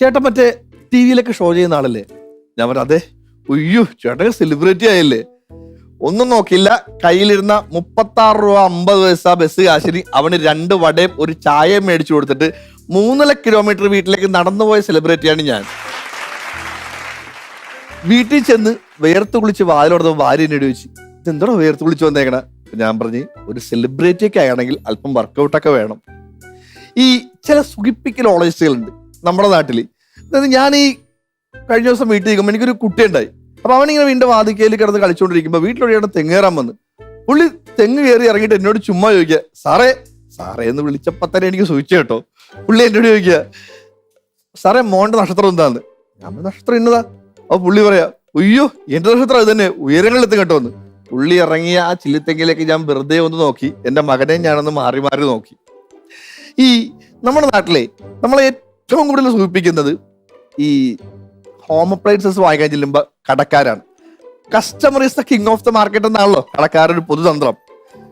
ചേട്ടൻ മറ്റേ ടി വിയിലൊക്കെ ഷോ ചെയ്യുന്ന ആളല്ലേ? ഞാൻ പറഞ്ഞു അതെ. ഉയ്യോ ചേട്ടൻ സെലിബ്രിറ്റി ആയല്ലേ. ഒന്നും നോക്കില്ല കയ്യിലിരുന്ന മുപ്പത്തി ആറ് രൂപ അമ്പത് പൈസ ബസ് കാശിന് അവന് രണ്ട് വടയും ഒരു ചായയും മേടിച്ചു കൊടുത്തിട്ട് മൂന്നര കിലോമീറ്റർ വീട്ടിലേക്ക് നടന്നുപോയ സെലിബ്രിറ്റിയാണ് ഞാൻ. വീട്ടിൽ ചെന്ന് വേർത്ത് കുളിച്ച് വാതിലോടന്ന് ഭാര്യ എന്നോട് ചോദിച്ചു ഇതെന്താണോ വേർത്ത് കുളിച്ച് വന്നേക്കണ? ഞാൻ പറഞ്ഞു ഒരു സെലിബ്രിറ്റിയൊക്കെ ആയാണെങ്കിൽ അല്പം വർക്കൗട്ടൊക്കെ വേണം. ഈ ചില സുഖിപ്പിക്കലോളജിസ്റ്റുകളുണ്ട് നമ്മുടെ നാട്ടിൽ അതായത് ഞാൻ ഈ കഴിഞ്ഞ ദിവസം വീട്ടിൽ നിൽക്കുമ്പോൾ എനിക്കൊരു കുട്ടിയുണ്ടായി. അപ്പൊ അവനിങ്ങനെ വീണ്ടും വാതിക്കയിൽ കിടന്ന് കളിച്ചുകൊണ്ടിരിക്കുമ്പോൾ വീട്ടിലൊഴിയാണ് തെങ്ങേറാൻ വന്ന് പുള്ളി തെങ്ങ് കയറി ഇറങ്ങിയിട്ട് എന്നോട് ചുമ്മാ ചോദിക്കുക സാറേ സാറേ എന്ന് വിളിച്ചപ്പോ തന്നെ എനിക്ക് സൂചിച്ചു കേട്ടോ. പുള്ളി എന്നോട് ചോദിക്കുക സാറേ മോന്റെ നക്ഷത്രം എന്താന്ന്? ഞാൻ നക്ഷത്രം ഇന്നതാ. അപ്പൊ പുള്ളി പറയാ അയ്യോ എന്റെ നക്ഷത്രം അത് തന്നെ ഉയരങ്ങളിലെത്തും കേട്ടോ എന്ന്. പുള്ളി ഇറങ്ങിയ ആ ചില്ലിത്തെങ്കിലേക്ക് ഞാൻ വെറുതെ ഒന്ന് നോക്കി എന്റെ മകനെ ഞാനൊന്ന് മാറി മാറി നോക്കി. ഈ നമ്മുടെ നാട്ടിലെ നമ്മളെ ഏറ്റവും കൂടുതൽ സൂചിപ്പിക്കുന്നത് ഈ ഹോം അപ്ലയൻസസ് വാങ്ങിക്കാൻ ചെല്ലുമ്പോൾ കടക്കാരാണ്. Customer is the king of the market എന്നാണല്ലോ കടക്കാരൊരു പൊതുതന്ത്രം.